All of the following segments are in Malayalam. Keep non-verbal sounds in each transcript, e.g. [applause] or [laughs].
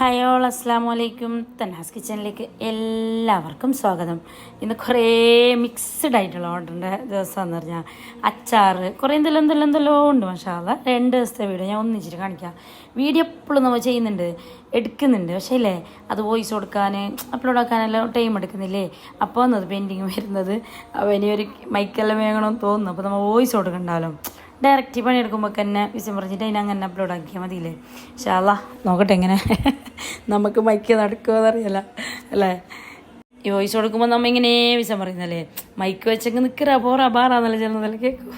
ഹായ് ഓൾ അസ്സാം വലൈക്കും തന്നാസ് കിച്ചണിലേക്ക് എല്ലാവർക്കും സ്വാഗതം. ഇന്ന് കുറേ മിക്സ്ഡ് ആയിട്ടുള്ള ഓർഡറിന്റെ ദിവസം എന്ന് പറഞ്ഞാൽ അച്ചാർ കുറേ എന്തെല്ലാം എന്തെല്ലാം എന്തെല്ലോ ഉണ്ട് മഷാല രണ്ട് ദിവസത്തെ വീഡിയോ ഞാൻ ഒന്നിച്ചിട്ട് കാണിക്കാം. വീഡിയോ എപ്പോഴും നമ്മൾ ചെയ്യുന്നുണ്ട് എടുക്കുന്നുണ്ട്. പക്ഷേ ഇല്ലേ അത് വോയിസ് കൊടുക്കാൻ അപ്ലോഡ് ആക്കാനെല്ലാം ടൈം എടുക്കുന്നില്ലേ? അപ്പോൾ എന്നത് പെയിന്റിങ് വരുന്നത്. അപ്പോൾ ഇനി ഒരു മൈക്കെല്ലാം വേണമെന്ന് തോന്നുന്നു. അപ്പോൾ നമ്മൾ വോയിസ് കൊടുക്കണ്ടാലോ? ഡയറക്റ്റ് പണിയെടുക്കുമ്പോൾ തന്നെ വിസം പറഞ്ഞിട്ട് അതിനെ അങ്ങനെ അപ്ലോഡ് ആക്കിയാൽ മതിയില്ലേ? ഷാള നോക്കട്ടെ എങ്ങനെ? നമുക്ക് മൈക്ക് നടക്കുമോ എന്നറിയില്ല അല്ലേ? ഈ വോയിസ് കൊടുക്കുമ്പോൾ നമ്മൾ ഇങ്ങനെ വിസം പറയുന്നല്ലേ മൈക്ക് വെച്ചെങ്കിൽ നിൽക്കറ പോറ ബാറാന്നല്ല ചെന്നതല്ല കേൾക്കൂ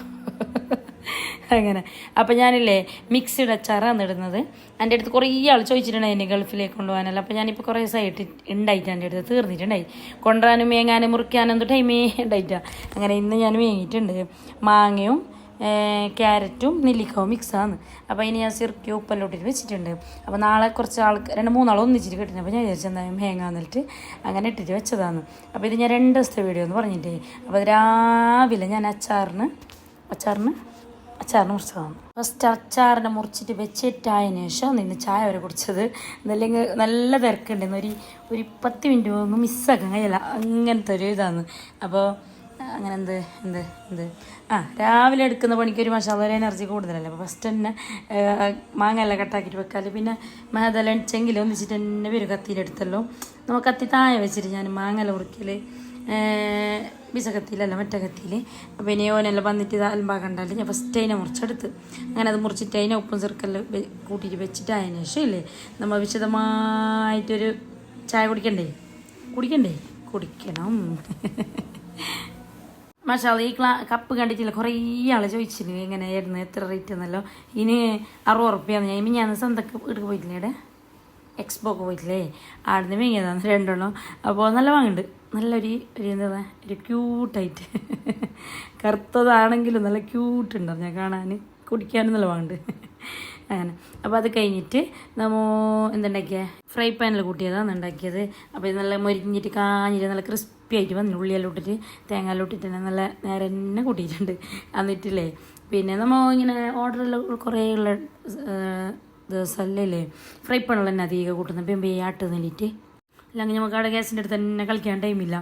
അങ്ങനെ. അപ്പം ഞാനില്ലേ മിക്സിയുടെ അച്ചാറാണ് ഇടുന്നത്. എന്റെ അടുത്ത് കുറേ ആൾ ചോദിച്ചിട്ടുണ്ടായി എന്നെ ഗൾഫിലേക്ക് കൊണ്ടുപോകാനല്ല. അപ്പം ഞാനിപ്പോൾ കുറേ ദിവസമായിട്ട് ഉണ്ടായിട്ട് എന്റെ അടുത്ത് തീർന്നിട്ടുണ്ടായി. കൊണ്ടുവരാനും മേങ്ങാനും മുറിക്കാനും ടൈമേ ഉണ്ടായിട്ടാണ് അങ്ങനെ ഇന്ന് ഞാൻ മേങ്ങിയിട്ടുണ്ട്. മാങ്ങയും ക്യാരറ്റും നെല്ലിക്കാവും മിക്സാണ് അപ്പോൾ ഇനി ഞാൻ ചെറുക്കി ഉപ്പല്ലോട്ടിട്ട് വെച്ചിട്ടുണ്ട്. അപ്പോൾ നാളെ കുറച്ച് ആൾക്ക് രണ്ട് മൂന്നാൾ ഒന്നിച്ചിട്ട് കിട്ടുന്നത് അപ്പോൾ ഞാൻ വിചാരിച്ചു എന്തായാലും ഹേങ്ങ എന്നിട്ട് അങ്ങനെ ഇട്ടിട്ട് വെച്ചതാണ്. അപ്പോൾ ഇത് ഞാൻ രണ്ട് ദിവസത്തെ വീഡിയോ എന്ന് പറഞ്ഞിട്ട്. അപ്പോൾ രാവിലെ ഞാൻ അച്ചാറിന് അച്ചാറിന് അച്ചാറിന് മുറിച്ചതാണ്. ഫസ്റ്റ് അച്ചാറിനെ മുറിച്ചിട്ട് വെച്ചിട്ടായതിനു ശേഷം നിന്ന് ചായ വരെ കുടിച്ചത്. എന്നല്ലെങ്കിൽ നല്ല തിരക്കുണ്ടെന്ന് ഒരു ഒരു പത്ത് മിനിറ്റ് ഒന്നും മിസ്സാക്കാൻ കഴിയില്ല. അങ്ങനത്തെ ഒരു ഇതാണ്. അപ്പോൾ അങ്ങനെ എന്ത് എന്ത് എന്ത്? ആ രാവിലെ എടുക്കുന്ന പണിക്ക് ഒരു മസാല എനർജി കൂടുതലല്ലേ? അപ്പോൾ ഫസ്റ്റ് തന്നെ മാങ്ങ എല്ലാം കട്ടാക്കിയിട്ട് വെക്കാൽ. പിന്നെ മഹതെല്ലാം എണിച്ചെങ്കിൽ ഒന്നിച്ചിട്ട് തന്നെ വരും കത്തിയിലെടുത്തല്ലോ നമുക്ക് കത്തി താഴെ വെച്ചിട്ട് ഞാൻ മാങ്ങല എല്ലാം വിസ കത്തിയിലല്ല മറ്റേ കത്തിയിൽ അപ്പോൾ ഇനി ഓനെല്ലാം വന്നിട്ട് ഇത് അൽമ്പാക്കണ്ടാൽ ഞാൻ ഫസ്റ്റ് അതിനെ മുറിച്ചെടുത്ത് അങ്ങനെ അത് മുറിച്ചിട്ട് അതിനെ ഉപ്പും ചെറുക്കെല്ലാം കൂട്ടിയിട്ട് വെച്ചിട്ട് അതിന് ശേഷം ഇല്ലേ നമ്മൾ വിശദമായിട്ടൊരു ചായ കുടിക്കണ്ടേ? കുടിക്കണ്ടേ? കുടിക്കണം. [laughs] മഷാല ഈ ക്ലാ കപ്പ് കണ്ടിട്ടില്ല. കുറേ ആൾ ചോദിച്ചിരുന്നു എങ്ങനെയായിരുന്നു എത്ര റേറ്റ് എന്നല്ലോ. ഇനി അറുപത് ഉറുപ്പ്യാന്ന്. ഞാൻ ഞാൻ സ്വന്തക്ക് വീട്ടിൽ പോയിട്ടില്ലേ ഇവിടെ? എക്സ്പോക്ക് പോയിട്ടില്ലേ? ആടുന്ന് വീങ്ങിയതാണ് രണ്ടെണ്ണം. അപ്പോൾ നല്ല വാങ്ങുന്നുണ്ട് നല്ലൊരു ഒരു എന്താ ഒരു ക്യൂട്ടായിട്ട് കറുത്തതാണെങ്കിലും നല്ല ക്യൂട്ടുണ്ട് ഞാൻ കാണാൻ കുടിക്കാനും നല്ല വാങ്ങുന്നുണ്ട് അങ്ങനെ. അപ്പോൾ അത് കഴിഞ്ഞിട്ട് നമ്മൾ എന്തുണ്ടാക്കിയ? ഫ്രൈ പാനിൽ കൂട്ടിയതാണ് ഉണ്ടാക്കിയത്. അപ്പോൾ ഇത് നല്ല മൊരിഞ്ഞിട്ട് കാഞ്ഞിട്ട് നല്ല ക്രിസ്പി ആയിട്ട് വന്നു ഉള്ളിയെല്ലാം ഇട്ടിട്ട് തേങ്ങയെല്ലാം ഇട്ടിട്ട് തന്നെ നല്ല നേരെ തന്നെ കൂട്ടിയിട്ടുണ്ട്. എന്നിട്ടില്ലേ പിന്നെ നമ്മൾ ഇങ്ങനെ ഓർഡറെല്ലാം കുറേ ഉള്ള ദിവസമല്ലേ ഫ്രൈ പാനിൽ തന്നെ അധികം കൂട്ടുന്നത്. പെമ്പേ ആട്ട് നിന്നിട്ട് അല്ലെങ്കിൽ നമുക്ക് അവിടെ ഗ്യാസിന്റെ അടുത്ത് തന്നെ കളിക്കാൻ ടൈമില്ല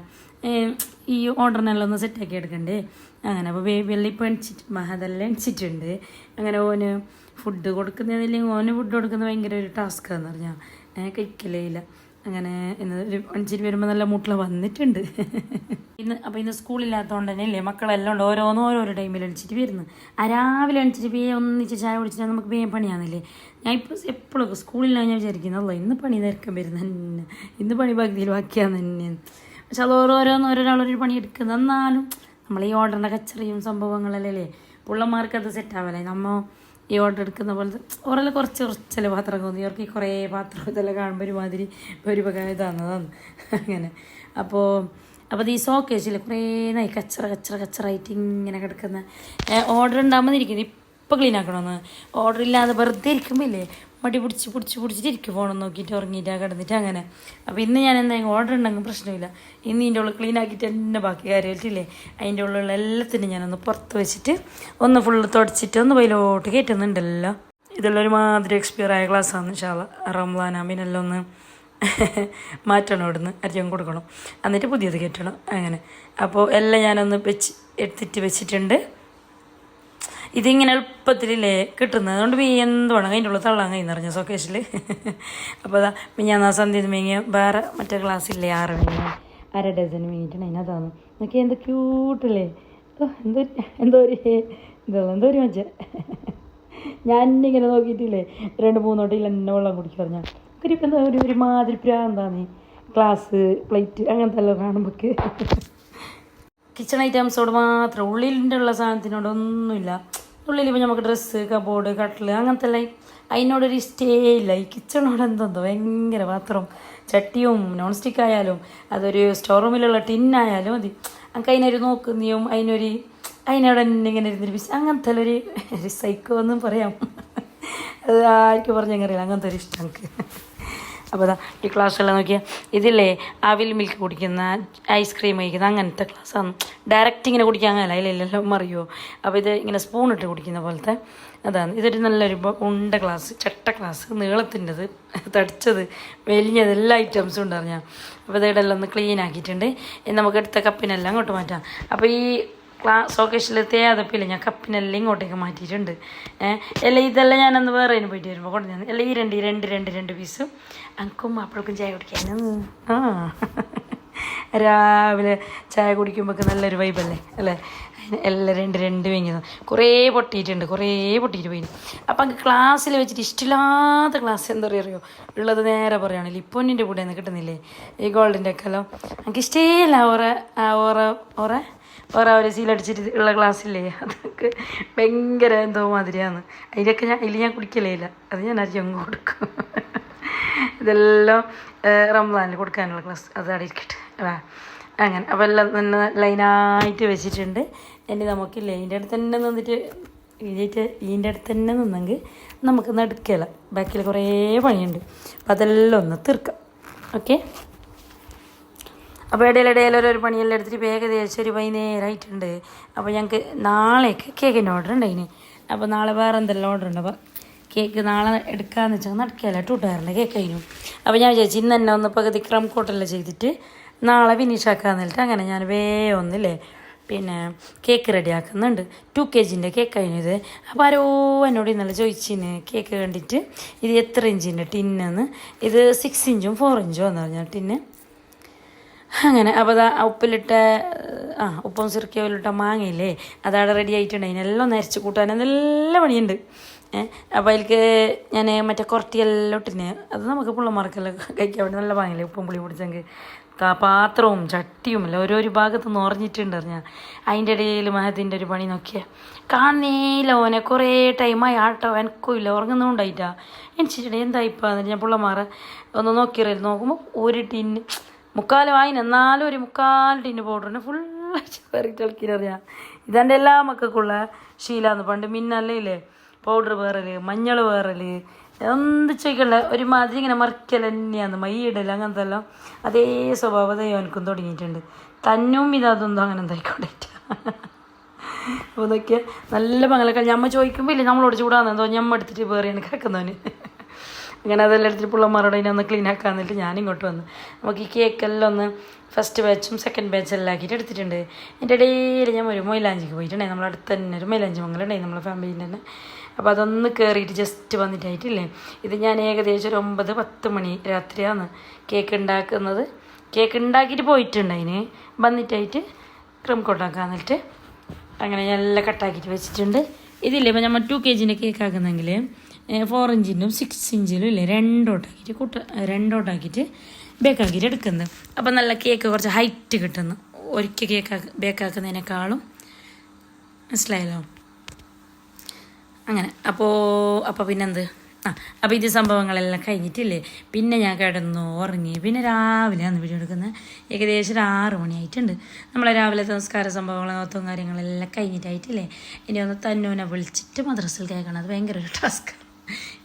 ഈ ഓർഡറിനെല്ലാം ഒന്ന് സെറ്റാക്കി എടുക്കണ്ടേ? അങ്ങനെ. അപ്പോൾ ബേബി എല്ലാം ഇപ്പോൾ എണിച്ചിട്ട് മഹതെല്ലാം എണിച്ചിട്ടുണ്ട്. അങ്ങനെ ഓന് ഫുഡ് കൊടുക്കുന്നതില്ലെങ്കിൽ ഓന് ഫുഡ് കൊടുക്കുന്നത് ഭയങ്കര ഒരു ടാസ്ക്കാന്ന് പറഞ്ഞാൽ ഞാൻ കഴിക്കലേ ഇല്ല അങ്ങനെ ഇന്ന് ഒരു അഞ്ചിരി വരുമ്പോൾ നല്ല മുട്ടിൽ വന്നിട്ടുണ്ട്. ഇന്ന് അപ്പോൾ ഇന്ന് സ്കൂളില്ലാത്തതുകൊണ്ട് തന്നെ ഇല്ലേ മക്കളെല്ലാം ഉണ്ട്. ഓരോന്നും ഓരോരോ ടൈമിൽ എണിച്ചിട്ട് വരുന്നു. ആ രാവിലെ എണിച്ചിട്ട് വേ ഒന്നിച്ച് ചായ കുടിച്ചിട്ട് നമുക്ക് വേഗം പണിയാന്നില്ലേ? ഞാൻ ഇപ്പോൾ എപ്പോഴും സ്കൂളിലാണ് ഞാൻ വിചാരിക്കുന്നത് ഇന്ന് പണി നിരക്കം വരുന്ന തന്നെ. ഇന്ന് പണി പകുതിയിൽ ബാക്കിയാന്ന് തന്നെയാണ് പക്ഷെ അത് ഓരോരോന്ന് ഓരോരാളൊരു പണി എടുക്കുന്നത്. എന്നാലും നമ്മൾ ഈ ഓർഡറിന്റെ കച്ചറിയും സംഭവങ്ങളല്ലേ? പിള്ളമാർക്ക് അത് സെറ്റ് ആവല്ലേ? നമ്മൾ ഈ ഓർഡർ എടുക്കുന്ന പോലത്തെ ഓരോ കുറച്ച് കുറച്ചല്ലേ പാത്രം തോന്നി ഇവർക്ക് ഈ കുറേ പാത്രം ഇതെല്ലാം കാണുമ്പോൾ ഒരുമാതിരി ഒരു ഉപകാരം ഇതാന്നതാണ്. അങ്ങനെ. അപ്പോൾ അപ്പോൾ ഈ സോക്കേജിൽ കുറേ നായി കച്ചറ കച്ചറ കച്ചറായിട്ട് ഇങ്ങനെ കിടക്കുന്ന ഓർഡർ ഉണ്ടാകുമ്പോൾ ഇരിക്കുന്നത് ഇപ്പോൾ ക്ലീൻ ആക്കണമെന്ന് ഓർഡർ ഇല്ലാതെ വെറുതെ ഇരിക്കുമ്പോൾ ഇല്ലേ? മടി പിടിച്ച് പിടിച്ച് പിടിച്ചിട്ട് ഇരിക്കും ഫോണും നോക്കിയിട്ട് ഉറങ്ങിയിട്ട് കിടന്നിട്ട് അങ്ങനെ. അപ്പോൾ ഇന്ന് ഞാൻ എന്തായാലും ഓർഡർ ഉണ്ടെങ്കിൽ പ്രശ്നമില്ല. ഇന്ന് ഇതിന്റെ ഉള്ളിൽ ക്ലീൻ ആക്കിയിട്ട് തന്നെ ബാക്കി കാര്യമായിട്ടില്ലേ? അതിന്റെ ഉള്ളിലുള്ള എല്ലാത്തിനും ഞാനൊന്ന് പുറത്ത് വെച്ചിട്ട് ഒന്ന് ഫുള്ള് തുടച്ചിട്ട് ഒന്ന് വയലോട്ട് കയറ്റുന്നുണ്ടല്ലോ. ഇതെല്ലാം ഒരുമാതിരി എക്സ്പയർ ആയ ക്ലാസ്സാണ് വെച്ചാൽ റംലാന പിന്നെല്ലാം ഒന്ന് [laughs] മാറ്റണം ഇവിടുന്ന്. അരിയും കൊടുക്കണം. എന്നിട്ട് പുതിയത് കയറ്റണം. അങ്ങനെ. അപ്പോൾ എല്ലാം ഞാനൊന്ന് വെച്ച് എടുത്തിട്ട് വെച്ചിട്ടുണ്ട്. ഇതിങ്ങനെ എളുപ്പത്തിലല്ലേ കിട്ടുന്നത്. അതുകൊണ്ട് മീ വേണം? അതിന്റെ ഉള്ളിൽ തള്ളാൻ കഴിയുന്ന നിറഞ്ഞു സൊക്കേഷിൽ [laughs] അപ്പോൾ അതാ ഞാൻ ആ സന്ധ്യ മേങ്ങിയ വേറെ മറ്റേ ക്ലാസ്സില്ലേ ആറ് മീങ്ങ അര ഡസൻ മീങ്ങിയിട്ടുണ്ട് അതിനകത്താണ് നോക്കി എന്ത് ക്യൂട്ടല്ലേ എന്തോ എന്തോ ഒരു എന്തോ എന്തോ ഒരു മജ്ജ [laughs] ഞാൻ ഇങ്ങനെ നോക്കിയിട്ടില്ലേ? രണ്ട് മൂന്നോട്ടിൽ എന്നെ വെള്ളം കുടിച്ചു പറഞ്ഞാൽ ഒരു എന്താ ഒരു ഒരുമാതിരി പ്രാന്താന്ന്. ക്ലാസ് പ്ലേറ്റ് അങ്ങനത്തെ എല്ലാം കാണുമ്പോൾക്ക് കിച്ചൺ [laughs] ഐറ്റംസോട് മാത്രം. ഉള്ളിന്റെ ഉള്ള സാധനത്തിനോടൊന്നുമില്ല ഉള്ളിൽ ഇപ്പോൾ നമുക്ക് ഡ്രസ്സ് കബോർഡ് കട്ടിൽ അങ്ങനത്തെ എല്ലാം അതിനോടൊരു ഇഷ്ടേ ഇല്ല. ഈ കിച്ചണോട് എന്തെന്തോ ഭയങ്കര പാത്രം. ചട്ടിയും നോൺ സ്റ്റിക്ക് ആയാലും അതൊരു സ്റ്റോർ റൂമിലുള്ള ടിന്നായാലും മതി. നമുക്ക് അതിനൊരു നോക്കുന്നതും അതിനൊരു അതിനോട് തന്നെ ഇങ്ങനെ ഇരുന്നൊരു അങ്ങനത്തെ [laughs] ഒരു സൈക്കോ എന്നും പറയാം. അത് ആർക്കും പറഞ്ഞറിയില്ല അങ്ങനത്തെ ഒരു ഇഷ്ടം എനിക്ക് അപ്പോൾ അതാ ഈ ക്ലാസ്സെല്ലാം നോക്കിയാൽ ഇതില്ലേ അവിൽ മിൽക്ക് കുടിക്കുന്ന ഐസ്ക്രീം കഴിക്കുന്ന അങ്ങനത്തെ ക്ലാസ്സാണ്. ഡയറക്റ്റ് ഇങ്ങനെ കുടിക്കാൻ അങ്ങനല്ല അതിലെല്ലാം അറിയുമോ അപ്പോൾ ഇത് ഇങ്ങനെ സ്പൂൺ ഇട്ട് കുടിക്കുന്ന പോലത്തെ അതാണ്. ഇതൊരു നല്ലൊരു ഉണ്ട ക്ലാസ് ചട്ട ക്ലാസ് നീളത്തിന്റെത് തടിച്ചത് വലിഞ്ഞത് എല്ലാ ഐറ്റംസും ഉണ്ടായിരുന്നു അപ്പോൾ ഇതെല്ലാം ഒന്ന് ക്ലീൻ ആക്കിയിട്ടുണ്ട്. നമുക്ക് എടുത്ത കപ്പിനെല്ലാം അങ്ങോട്ട് മാറ്റാം. അപ്പോൾ ഈ ക്ലാ സോക്കേഷിലത്തെ അതപ്പില്ല ഞാൻ കപ്പിനെല്ലാം ഇങ്ങോട്ടേക്ക് മാറ്റിയിട്ടുണ്ട്. എല്ലാം ഇതെല്ലാം ഞാനന്ന് വേറെ അതിന് പോയിട്ട് വരുമ്പോൾ കൊണ്ടുവന്നു എല്ലാം ഈ രണ്ട് രണ്ട് രണ്ട് രണ്ട് പീസും അനക്കും അപ്പോഴേക്കും ചായ കുടിക്കാൻ. ആ. രാവിലെ ചായ കുടിക്കുമ്പോൾ നല്ലൊരു വൈബല്ലേ അല്ലേ? എല്ലാം രണ്ട് രണ്ട് വെങ്ങിയത്. കുറേ പൊട്ടിയിട്ടുണ്ട് കുറേ പൊട്ടിയിട്ട് പോയി അപ്പം അങ്ങ് ക്ലാസ്സിൽ വെച്ചിട്ട് ഇഷ്ടമില്ലാത്ത ക്ലാസ് എന്താ പറയുക അറിയോ? ഉള്ളത് നേരെ പറയുകയാണെങ്കിൽ ഇപ്പൊന്നിന്റെ കൂടെ നിന്ന് കിട്ടുന്നില്ലേ? ഈ ഗോൾഡിന്റെ ഒക്കെ എല്ലാം. എനിക്ക് ഇഷ്ടമില്ല ഓറ ഓറെ ഓറ ഓറ. ഓറ ഒരു സീലടിച്ചിട്ട് ഉള്ള ഗ്ലാസ്സില്ലേ അതൊക്കെ ഭയങ്കര എന്തോ മാതിരിയാണ്. അതിന്റെയൊക്കെ ഞാൻ അതിൽ ഞാൻ കുടിക്കലേ ഇല്ല അത് ഞാൻ ആയിരിക്കും അങ്ങ് കൊടുക്കും. ഇതെല്ലാം റംസാനിൽ കൊടുക്കാനുള്ള ഗ്ലാസ് അത് അവിടെ ഇരിക്കട്ടെ. അങ്ങനെ. അപ്പോൾ എല്ലാം തന്നെ ലൈനായിട്ട് വെച്ചിട്ടുണ്ട്. ഇനി നമുക്കില്ലേ ഇതിന്റെ അടുത്ത് തന്നെ നിന്നിട്ട് ഇതിന്റെ ഇതിന്റെ അടുത്ത് തന്നെ നിന്നെങ്കിൽ നമുക്ക് നടുക്കല ബാക്കിൽ കുറേ പണിയുണ്ട്. അപ്പം അതെല്ലാം ഒന്ന് തീർക്കാം. ഓക്കെ അപ്പോൾ ഇടയിൽ ഓരോ പണിയെല്ലാം എടുത്തിട്ട് ഇപ്പോൾ ഏകദേശം ഒരു വൈകുന്നേരമായിട്ടുണ്ട് അപ്പോൾ ഞങ്ങൾക്ക് നാളേക്ക് കേക്കിന്റെ ഓർഡർ ഉണ്ട് അതിന് അപ്പോൾ നാളെ വേറെ എന്തെല്ലാം ഓർഡർ ഉണ്ട് അപ്പോൾ കേക്ക് നാളെ എടുക്കാമെന്ന് വെച്ചാൽ നടക്കുകയല്ല ടൂട്ടുകാരന്റെ കേക്ക് അതിനു അപ്പോൾ ഞാൻ വിചാരിച്ചു ഇന്ന് തന്നെ ഒന്ന് പകുതി ക്രം കോട്ടെല്ലാം ചെയ്തിട്ട് നാളെ ഫിനിഷ് ആക്കാന്ന് വെച്ചിട്ട് അങ്ങനെ ഞാൻ വേഗം ഒന്നില്ലേ പിന്നെ കേക്ക് റെഡി ആക്കുന്നുണ്ട്. ടു കെ ജിന്റെ കേക്ക് ഇത്. അപ്പോൾ ആരോ എന്നോട് ഇന്നലെ ചോദിച്ചിന് കേക്ക് കണ്ടിട്ട് ഇത് എത്ര ഇഞ്ചിന്റെ ടിന്നെന്ന് ഇത് സിക്സ് ഇഞ്ചും ഫോർ ഇഞ്ചും എന്ന് പറഞ്ഞാൽ ടിന്ന് അങ്ങനെ അപ്പോൾ അതാ ഉപ്പിലിട്ട ആ ഉപ്പും സിറക്കയിലിട്ട മാങ്ങയില്ലേ അതവിടെ റെഡി ആയിട്ടുണ്ട്. അതിനെല്ലാം നരച്ച് കൂട്ടാൻ നല്ല പണിയുണ്ട്. അപ്പോൾ അതിലേക്ക് ഞാൻ മറ്റേ കുറട്ടിയെല്ലാം ഇട്ടിന്. അത് നമുക്ക് പിള്ളമാർക്കെല്ലാം കഴിക്കാൻ വേണ്ടി നല്ല വാങ്ങില്ലേ ഉപ്പും പുളി പിടിച്ചെങ്കിൽ പാത്രവും ചട്ടിയും എല്ലാം ഓരോരോ ഭാഗത്ത് ഞാൻ അതിന്റെ ഇടയിൽ മഹത്തിന്റെ ഒരു പണി നോക്കിയാൽ കാണുന്നേല ഓനെ കുറേ ടൈമായി ആട്ടോ എനിക്കും ഇല്ല ഉറങ്ങുന്നുണ്ടായിട്ടാ. എനിച്ചിട്ടുണ്ട് എന്താ ഇപ്പം? എന്നിട്ട് ഞാൻ പിള്ളമാരെ ഒന്ന് നോക്കിയറിയില്ല നോക്കുമ്പോൾ ഒരു ടിന്ന് മുക്കാൽ വായിന് എന്നാലും ഒരു മുക്കാൽ ടിന് പൗഡറിന് ഫുള്ള് ചേറിയിട്ട് കളിക്കുന്നറിയാം ഇതെന്റെ എല്ലാ മക്കൾക്കുള്ള ശീലമാണ് പണ്ട് മിന്നല്ലേ പൗഡർ വേറൽ മഞ്ഞൾ വേറൽ എന്ത് ചോദിക്കണ്ട ഒരു മാതിരി ഇങ്ങനെ മറിക്കൽ തന്നെയാണ് മൈയിടൽ അങ്ങനത്തെ എല്ലാം അതേ സ്വഭാവത എനിക്കും തുടങ്ങിയിട്ടുണ്ട്. തന്നും ഇതൊന്നും അങ്ങനെ എന്തായിക്കോട്ടെ. അപ്പോൾ ഇതൊക്കെ നല്ല പങ്ങളൊക്കെ ഞമ്മ ചോദിക്കുമ്പോൾ ഇല്ലേ നമ്മളോട് ചൂടാന്ന്? എന്തോ ഞമ്മ എടുത്തിട്ട് വേറെയാണ് കിടക്കുന്നവന്. അങ്ങനെ അതെല്ലാം എടുത്തിട്ട് പിള്ളമാരോട് അതിനെ ഒന്ന് ക്ലീൻ ആക്കാൻ എന്നിട്ട് ഞാൻ ഇങ്ങോട്ട് വന്നു. നമുക്ക് ഈ കേക്കെല്ലാം ഒന്ന് ഫസ്റ്റ് ബാച്ചും സെക്കൻഡ് ബാച്ചും എല്ലാം ആക്കിയിട്ട് എടുത്തിട്ടുണ്ട്. എന്റെ ഇടയിൽ ഞാൻ ഒരു മൈലാഞ്ചിക്ക് പോയിട്ടുണ്ടായി. നമ്മുടെ അടുത്ത് തന്നെ ഒരു മൈലാഞ്ചി മംഗലുണ്ടായി നമ്മളെ ഫാമിലീന്റെ തന്നെ. അപ്പോൾ അതൊന്ന് കയറിയിട്ട് ജസ്റ്റ് വന്നിട്ടായിട്ടില്ലേ? ഇത് ഞാൻ ഏകദേശം ഒരു ഒമ്പത് പത്ത് മണി രാത്രിയാണ് കേക്ക് ഉണ്ടാക്കുന്നത്. കേക്ക് ഉണ്ടാക്കിയിട്ട് പോയിട്ടുണ്ട് അതിന് വന്നിട്ടായിട്ട് ക്രം കൊണ്ടാക്കാൻ എന്നിട്ട് അങ്ങനെ ഞാൻ എല്ലാം കട്ടാക്കിയിട്ട് വെച്ചിട്ടുണ്ട്. ഇതില്ലേ? ഇപ്പം നമ്മൾ ടു കെ ജിന്റെ കേക്ക് ആക്കുന്നെങ്കിൽ ഫോർ ഇഞ്ചിനും സിക്സ് ഇഞ്ചിലും ഇല്ലേ? രണ്ടോട്ടാക്കിയിട്ട് കൂട്ട രണ്ടോട്ടാക്കിയിട്ട് ബേക്കാക്കിയിട്ട് എടുക്കുന്നത്. അപ്പം നല്ല കേക്ക് കുറച്ച് ഹൈറ്റ് കിട്ടുന്നു. ഒരിക്കൽ കേക്ക് ബേക്കാക്കുന്നതിനേക്കാളും മനസ്സിലായല്ലോ? അങ്ങനെ. അപ്പോൾ അപ്പോൾ പിന്നെന്ത്? ആ അപ്പോൾ ഇത് സംഭവങ്ങളെല്ലാം കഴിഞ്ഞിട്ടില്ലേ? പിന്നെ ഞാൻ കിടന്നു ഉറങ്ങി. പിന്നെ രാവിലെയാണ് വീഡിയോ എടുക്കുന്നത്. ഏകദേശം ഒരു ആറ് മണിയായിട്ടുണ്ട്. നമ്മളെ രാവിലെ സംസ്കാര സംഭവങ്ങൾ നോത്തും കാര്യങ്ങളെല്ലാം കഴിഞ്ഞിട്ടായിട്ടില്ലേ? ഇനി ഒന്ന് തന്നൂനെ വിളിച്ചിട്ട് മദ്രസിൽ കേൾക്കണം. അത് ഭയങ്കര ഒരു ടാസ്ക്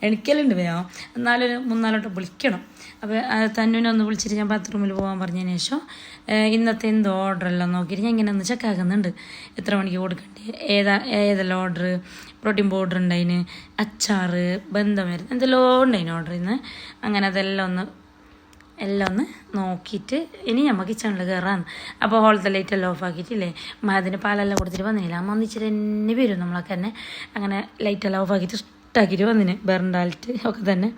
എണിക്കലുണ്ട് വേഗം എന്നാലും ഒരു മൂന്നാലോട്ട് വിളിക്കണം. അപ്പോൾ തന്നെ ഒന്ന് വിളിച്ചിട്ട് ഞാൻ ബാത്റൂമിൽ പോകാൻ പറഞ്ഞതിന് ശേഷം ഇന്നത്തെ എന്തോ ഓർഡറെല്ലാം നോക്കിയിട്ട് ഞാൻ ഇങ്ങനെ ഒന്ന് ചെക്കാക്കുന്നുണ്ട് എത്ര മണിക്ക് കൊടുക്കണ്ടേ ഏതാ ഏതെല്ലാം ഓർഡർ പ്രോട്ടീൻ പൗഡർ ഉണ്ടായിന് അച്ചാറ് ബന്ധമരുന്ന് എന്തെല്ലോ ഉണ്ടായിന് ഓർഡർ ഇന്ന് അങ്ങനെ അതെല്ലാം ഒന്ന് എല്ലാം ഒന്ന് നോക്കിയിട്ട് ഇനി നമുക്ക് കിച്ചണിൽ കയറാം അപ്പോൾ ഹോളത്തെ ലൈറ്റ് എല്ലാം ഓഫ് ആക്കിയിട്ടില്ലേ? അതിന് പാലെല്ലാം കൊടുത്തിട്ട് വന്നില്ല? അമ്മ ഒന്നിച്ചിട്ട് തന്നെ വരും നമ്മളൊക്കെ തന്നെ. അങ്ങനെ ലൈറ്റ് എല്ലാം ഓഫ് ആക്കിയിട്ട് ഇഷ്ടാക്കിയിട്ട് വന്നിന് ബെർണ്ടാലിറ്റ് ഒക്കെ തന്നെ.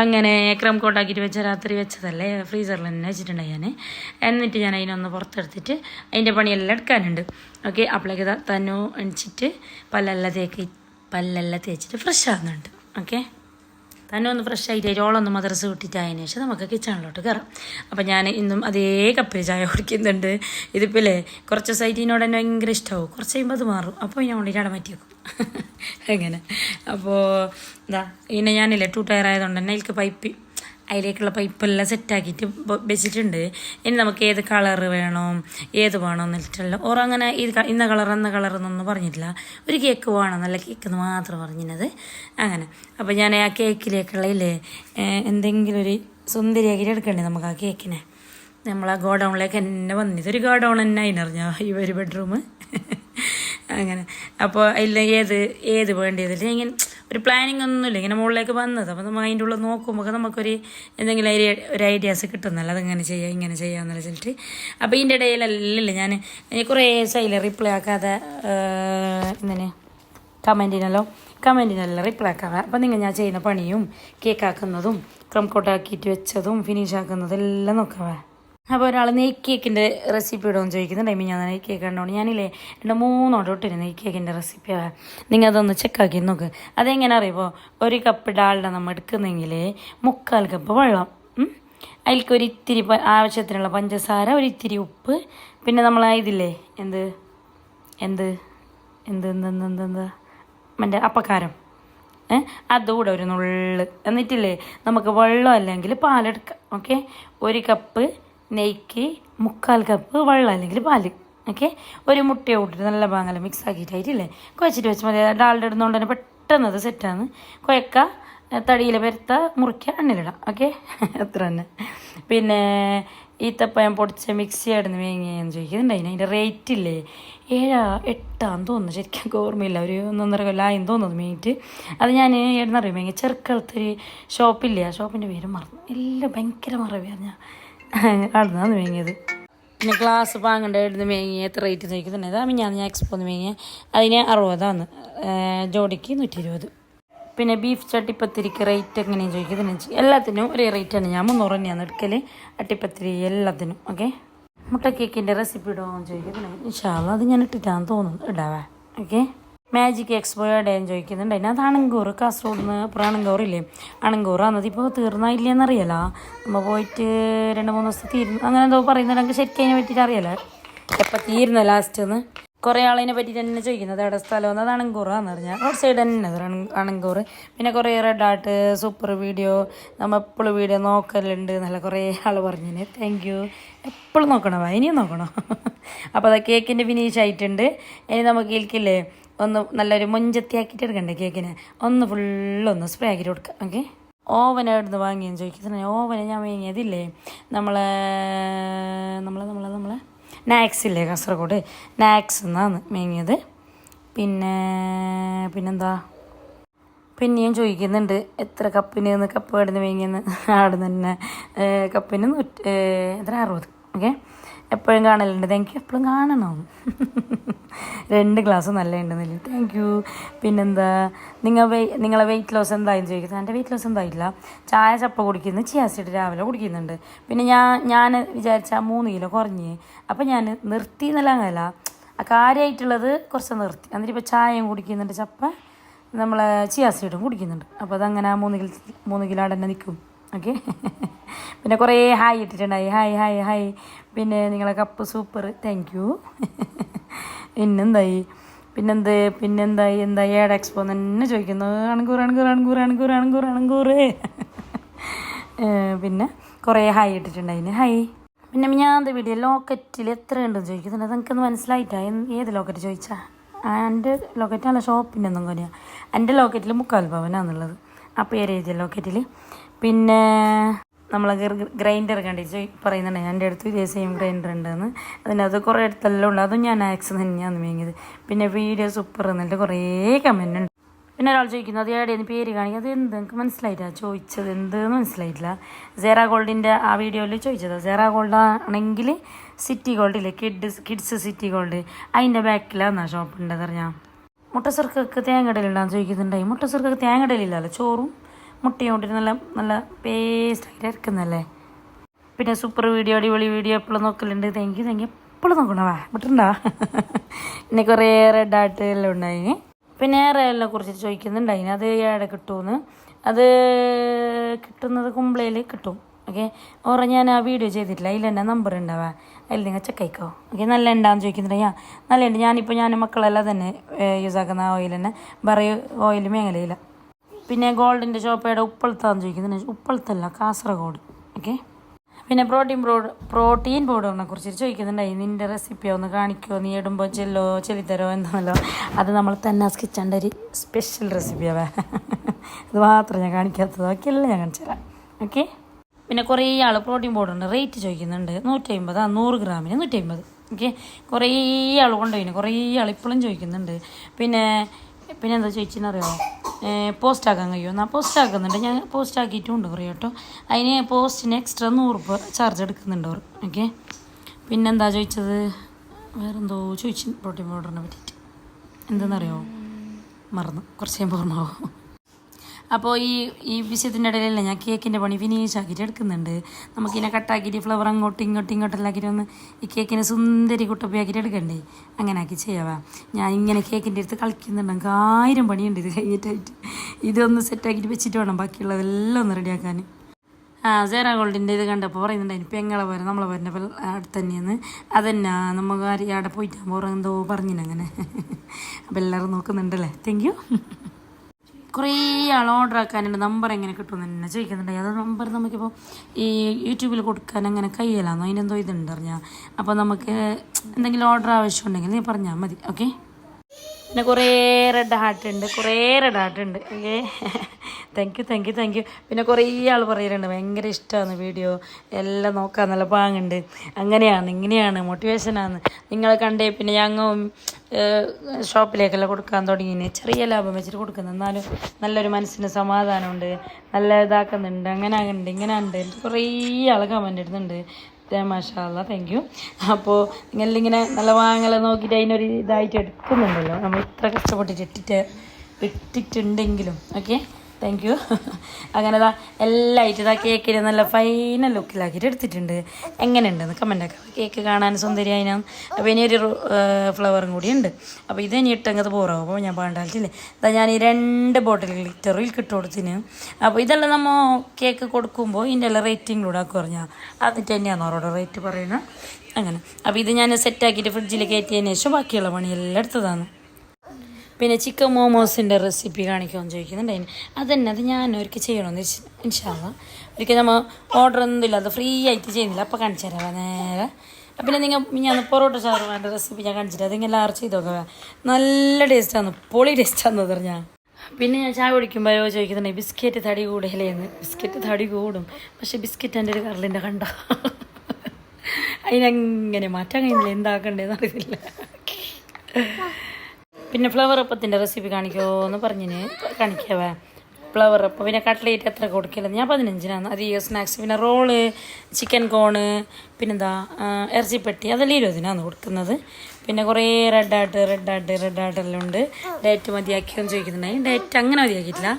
അങ്ങനെ ക്രം കോട്ടാക്കിയിട്ട് വെച്ച രാത്രി വെച്ചതല്ലേ ഫ്രീസറിൽ തന്നെ വെച്ചിട്ടുണ്ടായി ഞാൻ എന്നിട്ട് ഞാൻ അതിനൊന്ന് പുറത്തെടുത്തിട്ട് അതിന്റെ പണിയെല്ലാം എടുക്കാനുണ്ട്. ഓക്കെ അപ്പോഴേക്ക് തന്നു അണിച്ചിട്ട് പല്ലെല്ലാം തേക്ക് പല്ലെല്ലാം തേച്ചിട്ട് ഫ്രഷ് ആകുന്നുണ്ട് ഓക്കെ തന്നെ ഒന്ന് ഫ്രഷ് ആയിട്ട് ഓളൊന്ന് മദ്രസ് വിട്ടിട്ട് അതിന് ശേഷം നമുക്ക് കിച്ചണിലോട്ട് കയറാം അപ്പം ഞാൻ ഇന്നും അതേ കപ്പിൽ ചായ കുടിക്കുന്നുണ്ട്. ഇതിപ്പോൾ ഇല്ലേ കുറച്ച് ഇതിനോട് തന്നെ ഭയങ്കര ഇഷ്ടമാവും കുറച്ച് കഴിയുമ്പോൾ അത് മാറും. അപ്പോൾ ഞാൻ കൊണ്ടിട്ട് അവിടെ മാറ്റി വെക്കും. അങ്ങനെ അപ്പോൾ എന്താ പിന്നെ ഞാനില്ലേ ടു ടയർ ആയതുകൊണ്ട് തന്നെ എനിക്ക് പൈപ്പ് അതിലേക്കുള്ള പൈപ്പെല്ലാം സെറ്റാക്കിയിട്ട് വെച്ചിട്ടുണ്ട്. ഇനി നമുക്ക് ഏത് കളർ വേണോ ഏത് വേണോ എന്നിട്ടല്ല ഓർ അങ്ങനെ ഇത് ഇന്ന കളർ എന്ന കളർ എന്നൊന്നും പറഞ്ഞിട്ടില്ല. ഒരു കേക്ക് വേണം നല്ല കേക്ക് എന്ന് മാത്രം പറഞ്ഞിരുന്നത്. അങ്ങനെ. അപ്പോൾ ഞാൻ ആ കേക്കിലേക്കുള്ള എന്തെങ്കിലും ഒരു സുന്ദരിയാക്കി എടുക്കണ്ടേ നമുക്ക് ആ കേക്കിനെ നമ്മൾ ആ ഗോഡൗണിലേക്ക് എന്നെ വന്നിത്. ഒരു ഗോഡൗൺ തന്നെ അതിനറിഞ്ഞാൽ ഈ ഒരു ബെഡ്റൂം അങ്ങനെ. അപ്പോൾ ഇല്ല ഏത് ഏത് വേണ്ടിയതില്ല ഇങ്ങനെ ഒരു പ്ലാനിങ് ഒന്നുമില്ല. ഇങ്ങനെ മുകളിലേക്ക് വന്നത്. അപ്പോൾ നമ്മൾ അതിന്റെ ഉള്ളിൽ നോക്കുമ്പോൾ നമുക്കൊരു എന്തെങ്കിലും ഒരു ഐഡിയാസ് കിട്ടുന്നല്ലോ അതെങ്ങനെ ചെയ്യാം ഇങ്ങനെ ചെയ്യാമെന്നുള്ള വെച്ചിട്ട് അപ്പോൾ ഇതിന്റെ ഇടയിലല്ലല്ല ഞാൻ കുറേ സൈല റിപ്ലൈ ആക്കാതെ ഇങ്ങനെ കമന്റിനല്ലോ കമന്റിനെല്ലാം റിപ്ലൈ ആക്കാതെ. അപ്പം നിങ്ങൾ ഞാൻ ചെയ്യുന്ന പണിയും കേക്കാക്കുന്നതും ക്രം കോട്ടാക്കിയിട്ട് വെച്ചതും ഫിനിഷ് ആക്കുന്നതും എല്ലാം നോക്കാവേ. അപ്പോൾ ഒരാൾ നെയ് കേക്കിന്റെ റെസിപ്പി ഇടുമെന്ന് ചോദിക്കുന്ന ടൈമിൽ ഞാൻ നെയ് കേക്ക് കണ്ടോണ്ട് ഞാനില്ലേ എന്റെ മൂന്നോട്ട് ഇട്ടിരുന്നു നെയ് കേക്കിന്റെ റെസിപ്പി നിങ്ങൾ അതൊന്ന് ചെക്കാക്കി നോക്ക്. അതെങ്ങനെ അറിയുമോ ഒരു കപ്പ് ഡാൾഡ നമ്മൾ എടുക്കുന്നെങ്കിൽ മുക്കാൽ കപ്പ് വെള്ളം. അതിലേക്ക് ഇത്തിരി ആവശ്യത്തിനുള്ള പഞ്ചസാര ഒരു ഇത്തിരി ഉപ്പ്. പിന്നെ നമ്മൾ ഇതില്ലേ? എന്ത്? എന്ത്? എന്ത് എന്ത് എന്താ മറ്റേ അപ്പക്കാരം. അതുകൂടെ ഒരു നുള്ള്. എന്നിട്ടില്ലേ? നമുക്ക് വെള്ളം അല്ലെങ്കിൽ പാലെടുക്കാം. ഓക്കെ? ഒരു കപ്പ് നെയ്ക്ക് മുക്കാൽ കപ്പ് വെള്ളം അല്ലെങ്കിൽ പാൽ. ഓക്കെ ഒരു മുട്ട കൂട്ടിട്ട് നല്ല പാങ്ങല മിക്സ് ആക്കിയിട്ടായിട്ടില്ലേ കുഴച്ചിട്ട് വെച്ച് മതി. ഡാളുടെ ഇടുന്നതുകൊണ്ട് തന്നെ പെട്ടെന്ന് അത് സെറ്റാണ് കുഴക്ക തടിയിൽ പരുത്ത മുറിക്കുക എണ്ണയിലിടാം. ഓക്കെ [laughs] അത്ര തന്നെ. പിന്നെ ഈത്തപ്പഴം പൊടിച്ച മിക്സി ആയിരുന്നു വേങ്ങിയെന്ന് ചോദിക്കുന്നുണ്ടായിന് അതിന്റെ റേറ്റ് ഇല്ലേ? ഏഴാ എട്ടാന്ന് തോന്നുന്നു. ശരിക്കും ഓർമ്മയില്ല. ഒരു ഒന്നൊന്നര കൊല്ലായെന്ന് തോന്നുന്നു മീറ്റ് അത് ഞാൻ എവിടുന്നറിയും? വേങ്ങി ചെറുക്കളത്തൊരു ഷോപ്പില്ലേ ആ ഷോപ്പിന്റെ പേര് മറന്നു. എല്ലാം ഭയങ്കര മറവിയാണ് ഞാൻ. അവിടുന്നാണ് വേങ്ങിയത് പിന്നെ ഗ്ലാസ് പാങ്ങണ്ട ഇടുന്ന് മേങ്ങി എത്ര റേറ്റ് ചോദിക്കുന്നുണ്ട്. അതാ ഞാൻ ഞാൻ എക്സ്പോന്ന് മേങ്ങിയ. അതിന് അറുപതാണ്. ജോഡിക്ക് നൂറ്റി ഇരുപത് പിന്നെ ബീഫ് ചട്ടിപ്പത്തിരിക്ക് റേറ്റ് എങ്ങനെയാണ് ചോദിക്കുന്നത് എല്ലാത്തിനും ഒരേ റേറ്റാണ് ഞാൻ മുന്നൂറ് തന്നെയാണ് എടുക്കൽ അട്ടിപ്പത്തിരി എല്ലാത്തിനും ഓക്കെ മുട്ട കേക്കിന്റെ റെസിപ്പി ഇടുമോ ചോദിക്കുന്നത് ഇൻഷാല്ല അത് ഞാൻ ഇട്ടിട്ടാന്ന് തോന്നുന്നു. ഇടാവേ ഓക്കെ മാജിക് എക്സ്പോ ഞാൻ ചോദിക്കുന്നുണ്ട്. അതിനകത്ത് അണങ്കൂർ കാസർഗോഡ് നിന്ന് അപ്പുറം അണങ്കൂറില്ലേ അണങ്കൂർ അന്നത് ഇപ്പോൾ തീർന്നായില്ലെന്ന് അറിയാലോ നമ്മൾ പോയിട്ട് രണ്ട് മൂന്ന് ദിവസത്തെ തീരുന്നു അങ്ങനെ എന്തോ പറയുന്നുണ്ടെങ്കിൽ ശരിക്കും അതിനെ പറ്റിയിട്ട് അറിയില്ല എപ്പോൾ തീരുന്ന ലാസ്റ്റ് എന്ന് കുറേ ആളതിനെ പറ്റി തന്നെ ചോദിക്കുന്നത് എവിടെ സ്ഥലം അത് അണങ്കൂറാന്ന് പറഞ്ഞാൽ റോഡ് സൈഡ് തന്നെ അണങ്കൂർ പിന്നെ കുറേ റെഡ് ആർട്ട് സൂപ്പർ വീഡിയോ നമ്മൾ എപ്പോഴും വീഡിയോ നോക്കലുണ്ട് നല്ല കുറേ ആൾ പറഞ്ഞിന്. താങ്ക് യു എപ്പോഴും നോക്കണോ? ഇനിയും നോക്കണോ? അപ്പോൾ അത് കേക്കിന്റെ ഫിനിഷ് ആയിട്ടുണ്ട്. ഇനി നമുക്ക് ഇതിലേക്കില്ലേ ഒന്ന് നല്ലൊരു മൊഞ്ചത്തി ആക്കിയിട്ട് എടുക്കണ്ടേ കേക്കിനെ? ഒന്ന് ഫുള്ളൊന്ന് സ്പ്രേ ആക്കി കൊടുക്കുക ഓക്കെ ഓവൻ വാങ്ങിയെന്ന് ചോദിക്കുന്നത് ഓവന് ഞാൻ വാങ്ങിയതില്ലേ? നമ്മളെ നമ്മളെ നമ്മളെ നമ്മളെ? നാക്സ് ഇല്ലേ കാസർഗോഡ്? നാക്സ് എന്നാണ് വാങ്ങിയത് പിന്നെ പിന്നെന്താ? പിന്നെയും ചോദിക്കുന്നുണ്ട് എത്ര കപ്പിന് കപ്പ് കടന്ന് വാങ്ങിയെന്ന് അവിടെ തന്നെ കപ്പിന് നൂറ്റ് എത്ര? അറുപത് ഓക്കെ എപ്പോഴും കാണലുണ്ട്. താങ്ക് യു എപ്പോഴും കാണണം. രണ്ട് ഗ്ലാസ് നല്ല ഉണ്ടെന്നില്ല താങ്ക് യു പിന്നെന്താ? നിങ്ങൾ വെയ് നിങ്ങളെ വെയിറ്റ് ലോസ് എന്തായെന്ന് ചോദിക്കുന്നത് എന്റെ വെയിറ്റ് ലോസ് എന്തായില്ല ചായ ചപ്പ കുടിക്കുന്നു ചിയാസിട്ട് രാവിലെ കുടിക്കുന്നുണ്ട്. പിന്നെ ഞാൻ ഞാൻ വിചാരിച്ച മൂന്ന് കിലോ കുറഞ്ഞ്. അപ്പം ഞാൻ നിർത്തി എന്നല്ല ആ കാര്യമായിട്ടുള്ളത് കുറച്ച് നിർത്തി. എന്നിട്ട് ഇപ്പോൾ ചായയും കുടിക്കുന്നുണ്ട് ചപ്പ. നമ്മളെ ചിയാസീഡും കുടിക്കുന്നുണ്ട്. അപ്പോൾ അതങ്ങനെ മൂന്ന് കിലോ മൂന്ന് കിലോ അവിടെ തന്നെ നിൽക്കും ഓക്കെ. പിന്നെ കുറേ ഹായ് ഇട്ടിട്ടുണ്ടായി. Hi hi hi. പിന്നെ നിങ്ങളെ കപ്പ് സൂപ്പർ. താങ്ക് യു പിന്നെന്തായി? പിന്നെന്ത്? പിന്നെന്തായി? എന്തായി? ഏഡ് എക്സ്പോ തന്നെ ചോദിക്കുന്നു. അണങ്കൂർ അണങ്കൂർ അണങ്കൂർ അണങ്കൂർ അണങ്കൂർ അണങ്കൂർ. പിന്നെ കുറേ ഹായ് ഇട്ടിട്ടുണ്ടായിന്. ഹായ്. പിന്നെ ഞാൻ വീഡിയോ ലോക്കറ്റിൽ എത്ര ഉണ്ടെന്ന് ചോദിക്കുന്നുണ്ട്. അത് എനിക്കൊന്ന് മനസ്സിലായിട്ടാ ഏത് ലോക്കറ്റ് ചോദിച്ചാൽ എന്റെ ലോക്കറ്റ് അല്ല ഷോപ്പിന്റെ ഒന്നും കൊണ്ടാ എന്റെ ലോക്കറ്റിൽ മുക്കാൽ പവനാന്നുള്ളത് ആ പേര് എഴുതിയ ലോക്കറ്റിൽ പിന്നെ നമ്മളെ ഗ്രൈൻഡർ കണ്ടിച്ച് പറയുന്നുണ്ട് എന്റെ അടുത്ത് ഇതേ സെയിം ഗ്രൈൻഡർ ഉണ്ടെന്ന്. അതിനകത്ത് കുറേ അടുത്തെല്ലാം ഉണ്ട്. അതും ഞാൻ ആക്സ് തന്നെയാണ് വാങ്ങിയത് പിന്നെ വീഡിയോ സൂപ്പർ എന്നിട്ട് കുറേ കമന്റ് ഉണ്ട്. പിന്നെ ഒരാൾ ചോദിക്കുന്നത് എവിടെയെന്ന് പേര് കാണിക്കുക അത് എന്ത്? എനിക്ക് മനസ്സിലായില്ല. ചോദിച്ചത് എന്തെന്ന് മനസ്സിലായിട്ടില്ല. സെറാ ഗോൾഡിന്റെ ആ വീഡിയോയിൽ ചോദിച്ചത്. സെറാ ഗോൾഡ് ആണെങ്കിൽ സിറ്റി ഗോൾഡില്ലേ കിഡ്സ് കിഡ്സ് സിറ്റി ഗോൾഡ് അതിന്റെ ബാക്കിലാണ് ഷോപ്പ് ഉണ്ടെന്ന് പറഞ്ഞാൽ മുട്ടസുർക്കൊക്കെ തേങ്ങടലുണ്ടാന്ന് ചോദിക്കുന്നുണ്ടായി. മുട്ട സർക്കൊക്കെ തേങ്ങടലില്ലല്ലോ ചോറും മുട്ടയും കൊണ്ടിട്ട് നല്ല നല്ല പേസ്റ്റായിട്ട് ഇറക്കുന്നല്ലേ പിന്നെ സൂപ്പർ വീഡിയോ അടിപൊളി വീഡിയോ എപ്പോഴും നോക്കലുണ്ട്. താങ്ക് യു താങ്ക് യു എപ്പോഴും നോക്കണ? വാ വിട്ടുണ്ടോ [laughs] പിന്നെ കുറേ റെഡ് ആയിട്ട് എല്ലാം ഉണ്ടായിന്. പിന്നെ റയലിനെ കുറിച്ച് ചോദിക്കുന്നുണ്ടായിന് അത് ഏടെ കിട്ടുമെന്ന്. അത് കിട്ടുന്നത് കുമ്പളയിൽ കിട്ടും. ഓക്കെ ഓറ ഞാൻ ആ വീഡിയോ ചെയ്തിട്ടില്ല. അതിൽ എന്റെ നമ്പർ ഉണ്ടാവാ അതിൽ നിങ്ങൾ ചെക്കൈക്കോ ഓക്കെ നല്ല ഉണ്ടാന്ന് ചോദിക്കുന്നുണ്ട്. ഞാൻ നല്ല ഉണ്ട്. ഞാനിപ്പോൾ ഞാൻ മക്കളെല്ലാം തന്നെ യൂസ് ആക്കുന്ന ഓയിൽ തന്നെ. വേറെ ഓയിൽ മേഖലയില്ല പിന്നെ ഗോൾഡിന്റെ ചോപ്പയുടെ ഉപ്പളത്താന്ന് ചോദിക്കുന്നത് ഉപ്പളത്തല്ല കാസർഗോഡ്. ഓക്കെ പിന്നെ പ്രോട്ടീൻ പൗഡർ പ്രോട്ടീൻ പൗഡറിനെ കുറിച്ച് ചോദിക്കുന്നുണ്ടായി. നിന്റെ റെസിപ്പി ഒന്ന് കാണിക്കോ? നീ ഇടുമ്പോൾ ചെല്ലോ ചെല്ലിത്തരോ എന്താണല്ലോ അത് നമ്മൾ തന്നെ സ്കിച്ചേണ്ട ഒരു സ്പെഷ്യൽ റെസിപ്പിയാവേ അത് മാത്രം ഞാൻ കാണിക്കാത്തത്. ബാക്കിയെല്ലാം ഞാൻ കാണിച്ചു തരാം. ഓക്കെ പിന്നെ കുറേ ആൾ പ്രോട്ടീൻ പൗഡറിന്റെ റേറ്റ് ചോദിക്കുന്നുണ്ട്. നൂറ്റി അമ്പത് ആ നൂറ് ഗ്രാമിന് നൂറ്റി അമ്പത് ഓക്കെ കുറേ ആൾ കൊണ്ടുപോയിന്. കുറേ ആൾ ഇപ്പോഴും ചോദിക്കുന്നുണ്ട്. പിന്നെ പിന്നെ എന്താ ചോദിച്ചെന്നറിയോ? പോസ്റ്റ് ആക്കാൻ കഴിയുമോ? എന്നാൽ പോസ്റ്റ് ആക്കുന്നുണ്ട് ഞാൻ പോസ്റ്റ് ആക്കിയിട്ടുമുണ്ട് കുറേ കേട്ടോ അതിന് പോസ്റ്റിന് എക്സ്ട്രാ നൂറ് രൂപ ചാർജ് എടുക്കുന്നുണ്ട് അവർ. ഓക്കെ? പിന്നെന്താ ചോദിച്ചത്? വേറെന്തോ ചോദിച്ചു പ്രോട്ടീൻ പൗഡറിനെ പറ്റിയിട്ട്. എന്തെന്നറിയോ? മറന്നു. കുറച്ച് കഴിയുമ്പോൾ ഓർമ്മയാവും അപ്പോൾ ഈ ഈ വിഷയത്തിന്റെ ഇടയിലല്ല ഞാൻ കേക്കിന്റെ പണി ഫിനിഷ് ആക്കിയിട്ട് എടുക്കുന്നുണ്ട്. നമുക്കിതിനെ കട്ടാക്കിയിട്ട് ഫ്ലവർ അങ്ങോട്ടും ഇങ്ങോട്ടും ഇങ്ങോട്ടെല്ലാം ആക്കിയിട്ട് ഒന്ന് ഈ കേക്കിനെ സുന്ദരി കുട്ടപ്പിയാക്കിയിട്ട് എടുക്കണ്ടേ? അങ്ങനെ ആക്കി ചെയ്യാവാ. ഞാൻ ഇങ്ങനെ കേക്കിന്റെ അടുത്ത് കളിക്കുന്നുണ്ട്. നമുക്ക് ആയിരം പണിയുണ്ട് ഇത് കഴിഞ്ഞിട്ടായിട്ട്. ഇതൊന്ന് സെറ്റാക്കിയിട്ട് വെച്ചിട്ട് വേണം ബാക്കിയുള്ളതെല്ലാം ഒന്ന് റെഡിയാക്കാൻ ആ സേറ ഗോൾഡിന്റെ ഇത് കണ്ടപ്പോൾ പറയുന്നുണ്ടായിരുന്നു പെങ്ങളെ പോലെ നമ്മളെ പോലെ അടുത്ത് തന്നെയാണ് അതന്നെ നമുക്ക് ആരും അവിടെ പോയിട്ടാകുമ്പോൾ എന്തോ പറഞ്ഞിനങ്ങനെ അപ്പോൾ എല്ലാവരും നോക്കുന്നുണ്ടല്ലേ? താങ്ക് കുറേ ആൾ ഓർഡർ ആക്കാനുണ്ട്. നമ്പർ എങ്ങനെ കിട്ടുമെന്ന് തന്നെ ചോദിക്കുന്നുണ്ട്. അത് നമ്പർ നമുക്കിപ്പോൾ ഈ യൂട്യൂബിൽ കൊടുക്കാൻ അങ്ങനെ കയ്യലാന്നോ അതിനെന്തോ ഇതുണ്ട് അറിഞ്ഞാൽ അപ്പോൾ നമുക്ക് എന്തെങ്കിലും ഓർഡർ ആവശ്യമുണ്ടെങ്കിൽ നീ പറഞ്ഞാൽ മതി. ഓക്കെ പിന്നെ കുറേ റെഡ് ഹാർട്ട് ഉണ്ട് കുറേ റെഡ് ഹാർട്ട് ഉണ്ട്. Okay thank you thank you thank you പിന്നെ കുറേ ആൾ പറയുന്നുണ്ട് ഭയങ്കര ഇഷ്ടമാണ് വീഡിയോ എല്ലാം നോക്കാൻ നല്ല പാങ്ങുണ്ട്. അങ്ങനെയാണ് ഇങ്ങനെയാണ് മോട്ടിവേഷനാണ് നിങ്ങൾ കണ്ടേ പിന്നെ ഞങ്ങൾ ഷോപ്പിലേക്കെല്ലാം കൊടുക്കാൻ തുടങ്ങി ചെറിയ ലാഭം വെച്ചിട്ട് കൊടുക്കുന്നത് എന്നാലും നല്ലൊരു മനസ്സിന് സമാധാനമുണ്ട്. നല്ല ഇതാക്കുന്നുണ്ട് അങ്ങനെ ആകുന്നുണ്ട് ഇങ്ങനെ ഉണ്ട് കുറേ ആൾ കമന്റ് ഇടുന്നുണ്ട്. മാഷാല്ല താങ്ക് യു അപ്പോൾ നിങ്ങളിങ്ങനെ നല്ല വാങ്ങല നോക്കിയിട്ട് അതിനൊരു ഇതായിട്ട് എടുക്കുന്നുണ്ടല്ലോ. നമ്മൾ ഇത്ര കഷ്ടപ്പെട്ടിട്ട് ഇട്ടിട്ട് ഇട്ടിട്ടുണ്ടെങ്കിലും ഓക്കെ താങ്ക് യു [laughs] അങ്ങനെ ഇതാ എല്ലായിട്ട് ഇതാ കേക്കിന് നല്ല ഫൈനൽ ലുക്കിലാക്കിയിട്ട് എടുത്തിട്ടുണ്ട്. എങ്ങനെയുണ്ടെന്ന് കമന്റ് ആക്കാം കേക്ക് കാണാൻ സുന്ദരിയായിനാണ് അപ്പോൾ ഇനി ഒരു ഫ്ലവറും കൂടി ഉണ്ട്. അപ്പോൾ ഇത് ഇനി ഇട്ടങ്ങത് പോറാവും അപ്പോൾ ഞാൻ പാണ്ടാലിച്ചില്ലേ ഇതാ ഞാൻ ഈ രണ്ട് ബോട്ടിൽ ലിറ്ററിൽ കിട്ടു കൊടുത്തിന്. അപ്പോൾ ഇതെല്ലാം നമ്മൾ കേക്ക് കൊടുക്കുമ്പോൾ ഇതിന്റെ എല്ലാം റേറ്റിംഗ് കൂടെ പറഞ്ഞാൽ അതിട്ട് തന്നെയാണ് അവരോട് റേറ്റ് പറയുന്നത് അങ്ങനെ. അപ്പോൾ ഇത് ഞാൻ സെറ്റാക്കിയിട്ട് ഫ്രിഡ്ജിൽ കയറ്റിയതിന് ശേഷം ബാക്കിയുള്ള പണിയെല്ലാം എടുത്തതാണ്. പിന്നെ ചിക്കൻ മോമോസിന്റെ റെസിപ്പി കാണിക്കുമെന്ന് ചോദിക്കുന്നുണ്ട്. അതിന് അതന്നെ അത് ഞാൻ ഒരിക്കൽ ചെയ്യണമെന്ന് ഇൻഷാല്ല ഒരിക്കൽ നമ്മൾ ഓർഡർ ഒന്നും ഇല്ല അത് ഫ്രീ ആയിട്ട് ചെയ്യുന്നില്ല. അപ്പോൾ കാണിച്ചു തരാം നേരെ. പിന്നെ നിങ്ങൾ ഞാൻ പൊറോട്ട ഷവർമാന്റെ റെസിപ്പി ഞാൻ കാണിച്ചിട്ട് അതിങ്ങനെ എല്ലാവരും ചെയ്ത് നോക്കുക നല്ല ടേസ്റ്റാണ് പൊളി ടേസ്റ്റാന്ന് പറഞ്ഞാൽ പിന്നെ ഞാൻ ചായ കുടിക്കുമ്പോൾ ചോദിക്കുന്നുണ്ട് ബിസ്ക്കറ്റ് തടി കൂടുതലേന്ന് ബിസ്ക്കറ്റ് തടി കൂടും പക്ഷെ ബിസ്ക്കറ്റ് എന്റെ ഒരു കറലിന്റെ കണ്ട. അതിനെങ്ങനെ മാറ്റാൻ കഴിയുന്നില്ല എന്താക്കണ്ടേന്ന് അറിയില്ല. പിന്നെ ഫ്ലവർ അപ്പത്തിന്റെ റെസിപ്പി കാണിക്കുമോ എന്ന് പറഞ്ഞിന്. കാണിക്കാവേ. ഫ്ലവർ അപ്പ പിന്നെ കട്ട്ലേറ്റ് എത്ര കൊടുക്കില്ല ഞാൻ പതിനഞ്ചിനാണ് അധികം സ്നാക്സ് പിന്നെ റോൾ ചിക്കൻ കോണ് പിന്നെന്താ ഇറച്ചിപ്പെട്ടി അതെല്ലാം ഇരുപതിനാണ് കൊടുക്കുന്നത്. പിന്നെ കുറേ red heart red heart red ആട്ടെല്ലാം ഉണ്ട്. ഡയറ്റ് മതിയാക്കിയെന്ന് ചോദിക്കുന്നുണ്ടായി ഡയറ്റ് അങ്ങനെ മതിയാക്കിയിട്ടില്ല.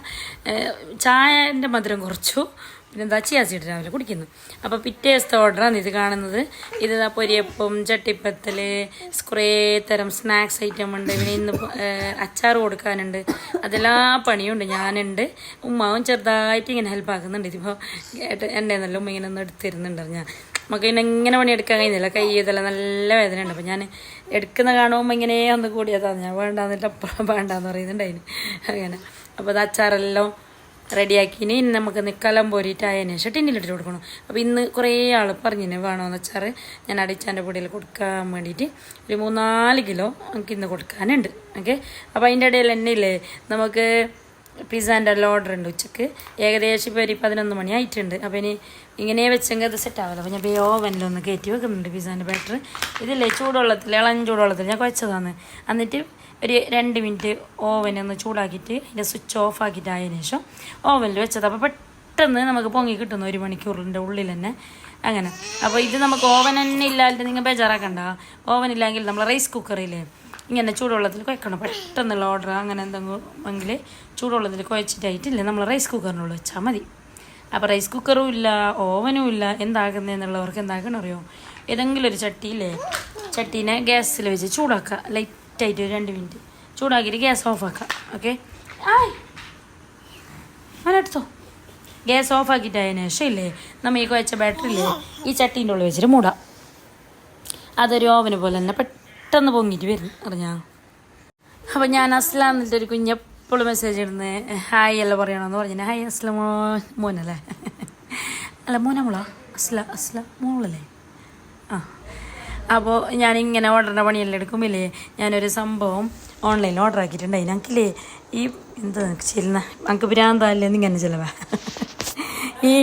ചായന്റെ മധുരം കുറച്ചു. പിന്നെ എന്താ ചിയാസിട്ട് രാവിലെ കുടിക്കുന്നു. അപ്പോൾ പിറ്റേ ദിവസത്തെ ഓർഡറാണ് ഇത് കാണുന്നത്. ഇത് പൊരിയപ്പം ചട്ടിപ്പത്തൽ കുറേ തരം സ്നാക്സ് ഐറ്റം ഉണ്ട്. പിന്നെ ഇന്ന് അച്ചാർ കൊടുക്കാനുണ്ട്. അതെല്ലാ പണിയുണ്ട് ഞാനുണ്ട്. ഉമ്മാവും ചെറുതായിട്ട് ഇങ്ങനെ ഹെൽപ്പ് ആക്കുന്നുണ്ട്. ഇതിപ്പോൾ എന്റെ നല്ല ഉമ്മ ഇങ്ങനെ ഒന്ന് എടുത്തിരുന്നുണ്ട്. ഞാൻ നമുക്ക് പിന്നെ ഇങ്ങനെ പണിയെടുക്കാൻ കഴിയുന്നില്ല. കൈ നല്ല വേദന ഉണ്ട് അപ്പം ഞാൻ എടുക്കുന്ന കാണുമ്പോൾ ഇങ്ങനെ ഒന്ന് കൂടിയതാണ് ഞാൻ വേണ്ടാന്നിട്ട് അപ്പം വേണ്ടാന്ന് പറയുന്നുണ്ട് അതിന്. അങ്ങനെ. അപ്പോൾ അത് അച്ചാറെല്ലാം റെഡിയാക്കിന് ഇനി നമുക്ക് നിക്കലം പോരിയിട്ട് അതിന് ശേഷം ടിന്നിലിട്ട് കൊടുക്കണം. അപ്പോൾ ഇന്ന് കുറേ ആൾ പറഞ്ഞിന് വേണമെന്ന് വെച്ചാൽ ഞാൻ അടിച്ചാന്റെ പൊടിയിൽ കൊടുക്കാൻ വേണ്ടിയിട്ട് ഒരു മൂന്നാൽ കിലോ നമുക്ക് ഇന്ന് കൊടുക്കാനുണ്ട്. ഓക്കെ? അപ്പോൾ അതിന്റെ ഇടയിൽ തന്നെ ഇല്ലേ നമുക്ക് പിസ്സാന്റെ എല്ലാം ഓർഡർ ഉണ്ട് ഉച്ചയ്ക്ക്. ഏകദേശം ഇപ്പോൾ ഒരു പതിനൊന്ന് മണി ആയിട്ടുണ്ട്. അപ്പോൾ ഇനി ഇങ്ങനെ വെച്ചെങ്കിൽ അത് സെറ്റ് ആവില്ല. അപ്പോൾ ഞാൻ ഇപ്പോൾ ഓവനിലൊന്ന് കയറ്റി വെക്കുന്നുണ്ട് പിസ്സാന്റെ ബാറ്റർ ഇതില്ലേ ചൂടുവെള്ളത്തിൽ ഇളം ചൂടുവെള്ളത്തിൽ ഞാൻ കുഴച്ചതാണ്. എന്നിട്ട് ഒരു രണ്ട് മിനിറ്റ് ഓവൻ ഒന്ന് ചൂടാക്കിയിട്ട് അതിന്റെ സ്വിച്ച് ഓഫ് ആക്കിയിട്ട് ആയതിനു ശേഷം ഓവനിൽ വെച്ചത്. അപ്പോൾ പെട്ടെന്ന് നമുക്ക് പൊങ്ങി കിട്ടുന്നു ഒരു മണിക്കൂറിന്റെ ഉള്ളിൽ തന്നെ അങ്ങനെ. അപ്പോൾ ഇത് നമുക്ക് ഓവൻ തന്നെ ഇല്ലാതെ നിങ്ങൾ ബേജാറാക്കണ്ട. ഓവൻ ഇല്ലെങ്കിൽ നമ്മൾ റൈസ് കുക്കറില്ലേ ഇങ്ങനെ ചൂടുവെള്ളത്തിൽ കുഴക്കണം പെട്ടെന്നുള്ള ഓർഡർ അങ്ങനെ എന്തെങ്കിലും ചൂടുവെള്ളത്തിൽ കുഴച്ചിട്ടായിട്ടില്ലേ നമ്മൾ റൈസ് കുക്കറിനുള്ളിൽ വെച്ചാൽ മതി. അപ്പോൾ റൈസ് കുക്കറും ഇല്ല ഓവനും ഇല്ല എന്താകുന്നതെന്നുള്ളവർക്ക് എന്താക്കണം അറിയോ ഏതെങ്കിലും ഒരു ചട്ടിയില്ലേ ചട്ടീനെ ഗ്യാസിൽ വെച്ച് ചൂടാക്കുക ലൈറ്റായിട്ട് ഒരു രണ്ട് മിനിറ്റ്. ചൂടാക്കിയിട്ട് ഗ്യാസ് ഓഫ് ആക്കുക ഓക്കെ? ആയ്. അതിനടുത്തോ ഗ്യാസ് ഓഫ് അതിന് ശേഷം ഇല്ലേ നമ്മൾ ഈ കുഴച്ച ബാറ്ററി ഇല്ലേ ഈ ചട്ടീന്റെ ഉള്ളിൽ വെച്ചിട്ട് മൂടാം. അതൊരു ഓവന് പോലെ തന്നെ പെട്ടെന്ന് പൊങ്ങിയിട്ട് വരും അറിഞ്ഞാ? അപ്പം ഞാൻ അസ്ലാം എന്നിട്ട് ഒരു കുഞ്ഞെപ്പോഴും മെസ്സേജ് ഇടുന്നത് ഹായ് അല്ല പറയണമെന്ന് പറഞ്ഞു ഹായ് അസ്ലമോ മോനല്ലേ? അല്ല മോനമ്മളാ അസ്ല അസ്ല മോളല്ലേ? അപ്പോൾ ഞാനിങ്ങനെ ഓർഡറിന്റെ പണിയെല്ലാം എടുക്കുമ്പോഴേ ഞാനൊരു സംഭവം ഓൺലൈനിൽ ഓർഡർ ആക്കിയിട്ടുണ്ടായി. ഞങ്ങൾക്കില്ലേ ഈ എന്താ ചെല്ലുന്ന ഞങ്ങൾക്ക് ഭ്രാന്തല്ലേ ഇങ്ങനെ ചിലവ ഈ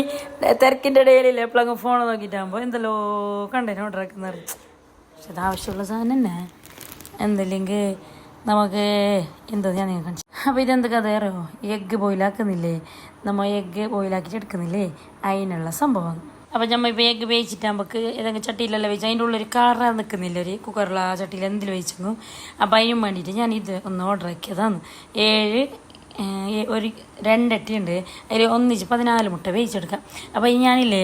തിരക്കിന്റെ ഇടയിൽ അങ്ങ് ഫോൺ നോക്കിയിട്ടാകുമ്പോൾ എന്തല്ലോ കണ്ടേനെ ഓർഡർ ആക്കുന്നത് പക്ഷെ അത് ആവശ്യമുള്ള സാധനം തന്നെ. എന്തില്ലെങ്കിൽ നമുക്ക് എന്താ ഞാൻ നിങ്ങൾക്ക് കാണിച്ചു അപ്പോൾ ഇതെന്ത് കഥ അറിയോ? എഗ്ഗ് ബോയിലാക്കുന്നില്ലേ നമ്മൾ എഗ്ഗ് ബോയിലാക്കിയിട്ട് എടുക്കുന്നില്ലേ? അതിനുള്ള സംഭവം. അപ്പോൾ നമ്മൾ വേഗം വേവിച്ചിട്ട് നമുക്ക് ഏതെങ്കിലും ചട്ടിയിലല്ല വെച്ച് അതിന്റെ ഉള്ളിൽ കളറാ നിൽക്കുന്നില്ല ഒരു കുക്കറിൽ ആ ചട്ടിയിൽ എന്തിൽ വെച്ചെങ്കിലും അപ്പം അതിനും വേണ്ടിയിട്ട് ഞാൻ ഇത് ഒന്ന് ഓർഡർ ആക്കിയതാണ്. ഏഴ് ഒരു രണ്ടട്ടി ഉണ്ട്. അതിൽ ഒന്നിച്ച് പതിനാല് മുട്ട വേവിച്ചെടുക്കാം. അപ്പോൾ ഞാനില്ലേ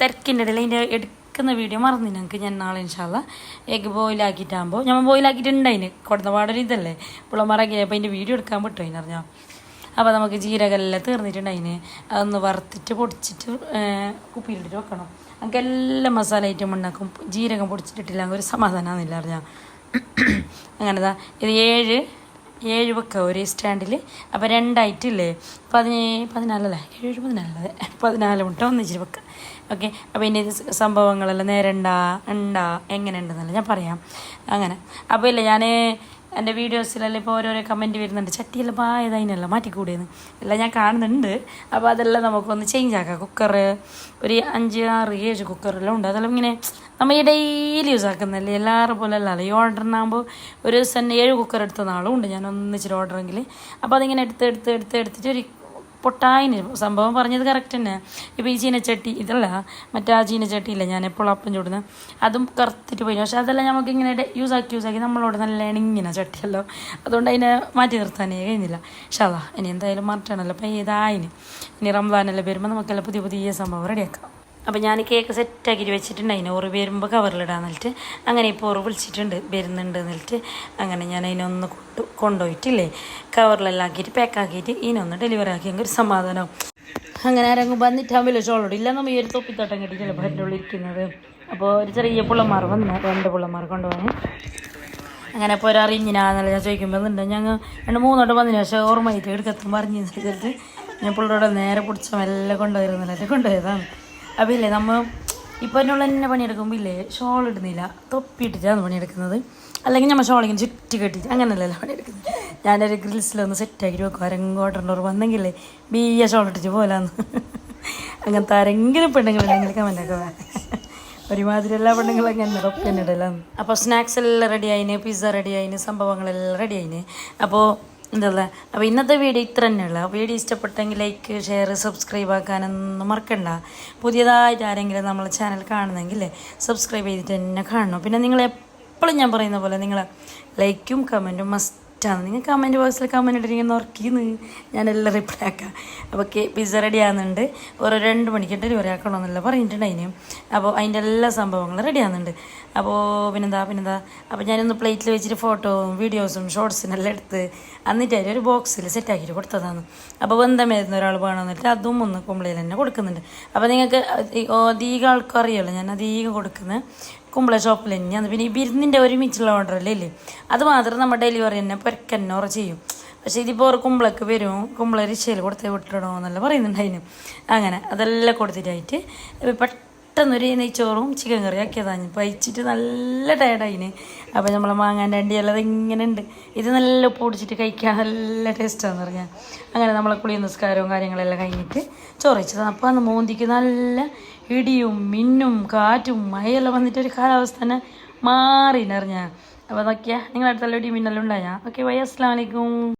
തിരക്കിന്റെ ഇടയിൽ അതിന്റെ എടുക്കുന്ന വീഡിയോ മറന്നു ഞങ്ങൾക്ക് ഞാൻ നാളെ ഇൻഷാല്ല എഗ് ബോയിലാക്കിയിട്ടാകുമ്പോൾ ഞാൻ ബോയിലാക്കിയിട്ടുണ്ടായിന് കൊടുത്ത പാടൊരു ഇതല്ലേ പുളമറക്കി അപ്പോൾ അതിന്റെ വീഡിയോ എടുക്കാൻ പറ്റുമോ അതിനറിഞ്ഞാൽ അപ്പോൾ നമുക്ക് ജീരകമെല്ലാം തീർന്നിട്ടുണ്ടായിന് അതൊന്ന് വറുത്തിട്ട് പൊടിച്ചിട്ട് കുപ്പിയിലിട്ട് വെക്കണം. നമുക്ക് എല്ലാ മസാല ഐറ്റം ഉണ്ടാക്കും. ജീരകം പൊടിച്ചിട്ടിട്ടില്ല ഒരു സമാധാനമാണെന്നില്ല അറിഞ്ഞാൽ അങ്ങനെതാ ഇത് ഏഴ് ഏഴ് വെക്കുക ഒരു സ്റ്റാൻഡിൽ അപ്പോൾ രണ്ടായിട്ടില്ലേ പതിനേ പതിനാലല്ലേ? ഏഴ് പതിനാലല്ലേ? പതിനാല് മുട്ട ഒന്നിച്ചിട്ട് വെക്കുക ഓക്കെ അപ്പോൾ ഇനി സംഭവങ്ങളെല്ലാം നേരെ ഉണ്ടാ ഉണ്ടാ എങ്ങനെ ഉണ്ടെന്നല്ല ഞാൻ പറയാം. അങ്ങനെ. അപ്പോൾ ഇല്ല ഞാൻ എന്റെ വീഡിയോസിലെല്ലാം ഇപ്പോൾ ഓരോരോ കമന്റ് വരുന്നുണ്ട്. ചട്ടിയെല്ലാം പായതായിനല്ല മാറ്റിക്കൂടിയെന്ന് എല്ലാം ഞാൻ കാണുന്നുണ്ട്. അപ്പോൾ അതെല്ലാം നമുക്കൊന്ന് ചേഞ്ച് ആക്കാം. കുക്കർ ഒരു അഞ്ച് ആറ് ഏഴ് കുക്കറെല്ലാം ഉണ്ട്. അതെല്ലാം ഇങ്ങനെ നമ്മൾ ഈ ഡെയിലി യൂസ് ആക്കുന്നല്ലേ എല്ലാവരും പോലെ അല്ലല്ലോ ഈ ഓർഡറിനാകുമ്പോൾ ഒരു ദിവസം ഏഴ് കുക്കർ എടുത്ത നാളും ഉണ്ട്. ഞാൻ ഒന്നിച്ചിട്ട് ഓർഡറെങ്കിൽ അപ്പോൾ അതിങ്ങനെ എടുത്ത് എടുത്ത് എടുത്ത് എടുത്തിട്ട് ഒരു പൊട്ടായിന് സംഭവം പറഞ്ഞത് കറക്റ്റ് തന്നെ. ഇപ്പോൾ ഈ ചീനച്ചട്ടി ഇതല്ല മറ്റേ ആ ചീനച്ചട്ടിയില്ല ഞാൻ എപ്പോഴും അപ്പം ചൂടുന്നത് അതും കറുത്തിട്ട് പോയി. പക്ഷേ അതെല്ലാം നമുക്ക് ഇങ്ങനെ യൂസ് ആക്കി യൂസ് ആക്കി നമ്മളോട് നല്ല ഇണങ്ങിന ചട്ടിയല്ലോ. അതുകൊണ്ട് അതിനെ മാറ്റി നിർത്താനേ കഴിഞ്ഞില്ല. പക്ഷേ അതാ ഇനി എന്തായാലും മാറ്റണമല്ലോ അപ്പം ഏതായിന് ഇനി? റംസാനല്ലേ വരുമ്പോൾ നമുക്കെല്ലാം പുതിയ പുതിയ സംഭവം റെഡിയാക്കാം അപ്പം ഞാൻ കേക്ക് സെറ്റാക്കി വെച്ചിട്ടുണ്ട്. അതിനെ ഓറ് വരുമ്പോൾ കവറിലിടാൻ എന്നിട്ട് അങ്ങനെ ഇപ്പോൾ ഓറ് വിളിച്ചിട്ടുണ്ട്. വരുന്നുണ്ട് എന്നിട്ട് അങ്ങനെ ഞാൻ അതിനൊന്ന് കൊണ്ടു കൊണ്ടുപോയിട്ടില്ലേ? കവറിലെല്ലാം ആക്കിയിട്ട് പാക്കാക്കിയിട്ട് ഇതിനൊന്ന് ഡെലിവറി ആക്കിയെങ്കിൽ ഒരു സമാധാനം. അങ്ങനെ ആരെങ്കിലും വന്നിട്ടാകുമ്പോൾ ചോളോട് ഇല്ല. നമ്മൾ ഈ ഒരു തൊപ്പിത്തോട്ടം ചിലപ്പോൾ എന്റെ ഉള്ളിൽ ഇരിക്കുന്നത്. അപ്പോൾ ഒരു ചെറിയ പിള്ളമാർ വന്നു രണ്ട് പിള്ളമാർ കൊണ്ടുപോകാൻ അങ്ങനെ ഇപ്പോൾ ഒരാൾ ഇഞ്ഞിനാന്നല്ല ഞാൻ ചോദിക്കുമ്പോൾ ഉണ്ട് ഞങ്ങൾ രണ്ട് മൂന്നോട്ട് വന്നതിന് ശേഷം ഓർമ്മയിട്ട് എടുക്കത്തും പറഞ്ഞു ഞാൻ പിള്ളേരോട് നേരെ പിടിച്ച മെല്ലെ കൊണ്ടുവരുന്നില്ല. കൊണ്ടുപോയതാണ്. അപ്പോൾ ഇല്ലേ നമ്മൾ ഇപ്പോൾ എന്നുള്ള തന്നെ പണിയെടുക്കുമ്പോൾ ഇല്ലേ ഷോൾ ഇടുന്നില്ല. തൊപ്പി തൊപ്പിയിട്ടിട്ടാണ് പണിയെടുക്കുന്നത്. അല്ലെങ്കിൽ നമ്മൾ ഷോൾ ഇങ്ങനെ ചുറ്റി കെട്ടിട്ട് അങ്ങനെയല്ലല്ലോ പണിയെടുക്കുന്നത്. ഞാനൊരു ഗ്രിൽസിലൊന്ന് സെറ്റാക്കി വെക്കും. ഓർഡർ വന്നെങ്കിലേ ബിയ ഷോൾ ഇട്ടിട്ട് പോലാന്ന്. അങ്ങനത്തെ ആരെങ്കിലും പെണ്ണുങ്ങളുണ്ടെങ്കിൽ കമന്റൊക്കെ വേണം ഒരുമാതിരി എല്ലാ പെണ്ണുങ്ങളും അങ്ങനെ ഒപ്പന്നെ ഇടലാന്ന്. അപ്പോൾ സ്നാക്സ് എല്ലാം റെഡി ആയിന് പിസ്സ റെഡി ആയിന് സംഭവങ്ങളെല്ലാം റെഡി ആയിന്. അപ്പോൾ എന്താ അപ്പോൾ ഇന്നത്തെ വീഡിയോ ഇത്ര തന്നെയുള്ള വീഡിയോ ഇഷ്ടപ്പെട്ടെങ്കിൽ ലൈക്ക് ഷെയർ സബ്സ്ക്രൈബ് ആക്കാനൊന്നും മറക്കണ്ട. പുതിയതായിട്ട് ആരെങ്കിലും നമ്മളെ ചാനൽ കാണുന്നെങ്കിൽ സബ്സ്ക്രൈബ് ചെയ്തിട്ട് തന്നെ കാണണം. പിന്നെ നിങ്ങൾ എപ്പോഴും ഞാൻ പറയുന്ന പോലെ നിങ്ങൾ ലൈക്കും കമന്റും മസ്റ്റാണ് നിങ്ങൾ കമന്റ് ബോക്സിൽ കമന്റ് ഇട്ടിരിക്കുന്ന ഉറക്കിന്ന്. ഞാനെല്ലാം റിപ്ലൈ ആക്കാം. അപ്പോൾ കേ പിസ്സ റെഡി ആകുന്നുണ്ട് ഒരു രണ്ട് മണിക്ക് ഡെലിവറി ആക്കണമെന്നല്ല പറഞ്ഞിട്ടുണ്ട് അതിന്. അപ്പോൾ അതിന്റെ എല്ലാ സംഭവങ്ങളും റെഡി ആകുന്നുണ്ട് അപ്പോൾ പിന്നെന്താ പിന്നെന്താ? അപ്പോൾ ഞാനൊന്ന് പ്ലേറ്റിൽ വെച്ചിട്ട് ഫോട്ടോവും വീഡിയോസും ഷോർട്സിനും എല്ലാം എടുത്ത് എന്നിട്ട് അതിൽ ഒരു ബോക്സിൽ സെറ്റാക്കിയിട്ട് കൊടുത്തതാണ്. അപ്പോൾ ബന്ധമായിരുന്ന ഒരാൾ വേണമെന്നിട്ട് അതും ഒന്ന് കുമ്പളയിൽ തന്നെ കൊടുക്കുന്നുണ്ട്. അപ്പോൾ നിങ്ങൾക്ക് അധികം ആൾക്കും അറിയാമല്ലോ ഞാൻ അധികം കൊടുക്കുന്നത് കുമ്പള ഷോപ്പിൽ തന്നെയാണ് പിന്നെ ഈ ബിരുന്നിന്റെ ഒരുമിച്ചുള്ള ഓർഡർ അല്ലേ ഇല്ലേ? അത് മാത്രം നമ്മൾ ഡെലിവറി തന്നെ പെരക്കന്നെ ചെയ്യും. പക്ഷേ ഇതിപ്പോൾ ഒരു കുമ്പളക്ക് വരും. കുമ്പള റിക്ഷയിൽ കൊടുത്ത് വിട്ടിടണോ എന്നല്ല പറയുന്നുണ്ട് അതിന്. അങ്ങനെ അതെല്ലാം കൊടുത്തിട്ടായിട്ട് ഇപ്പം പെട്ടെന്നൊരു നെയ്ച്ചോറും ചിക്കൻ കറി ആക്കിയതാണ് അയച്ചിട്ട് നല്ല ടയർഡായിന് അപ്പോൾ നമ്മളെ മാങ്ങാന്റെ അണ്ടിയെല്ലാം ഇങ്ങനെ ഉണ്ട്. ഇത് നല്ല ഉപ്പ് പൊടിച്ചിട്ട് കഴിക്കാൻ നല്ല ടേസ്റ്റാന്ന് പറഞ്ഞാൽ അങ്ങനെ നമ്മളെ കുളി നിസ്കാരവും കാര്യങ്ങളെല്ലാം കഴിഞ്ഞിട്ട് ചോറ് വെച്ചതാണ്. അപ്പോൾ അന്ന് മോന്തിക്ക് നല്ല ഇടിയും മിന്നും കാറ്റും മഴയെല്ലാം വന്നിട്ട് ഒരു കാലാവസ്ഥ തന്നെ നിറഞ്ഞ. അപ്പോൾ അതൊക്കെയാണ് നിങ്ങളടുത്തുള്ള ഇടിയും മിന്നലും ഉണ്ടായാൽ ഓക്കെ വൈ അസ്സാം വലൈക്കും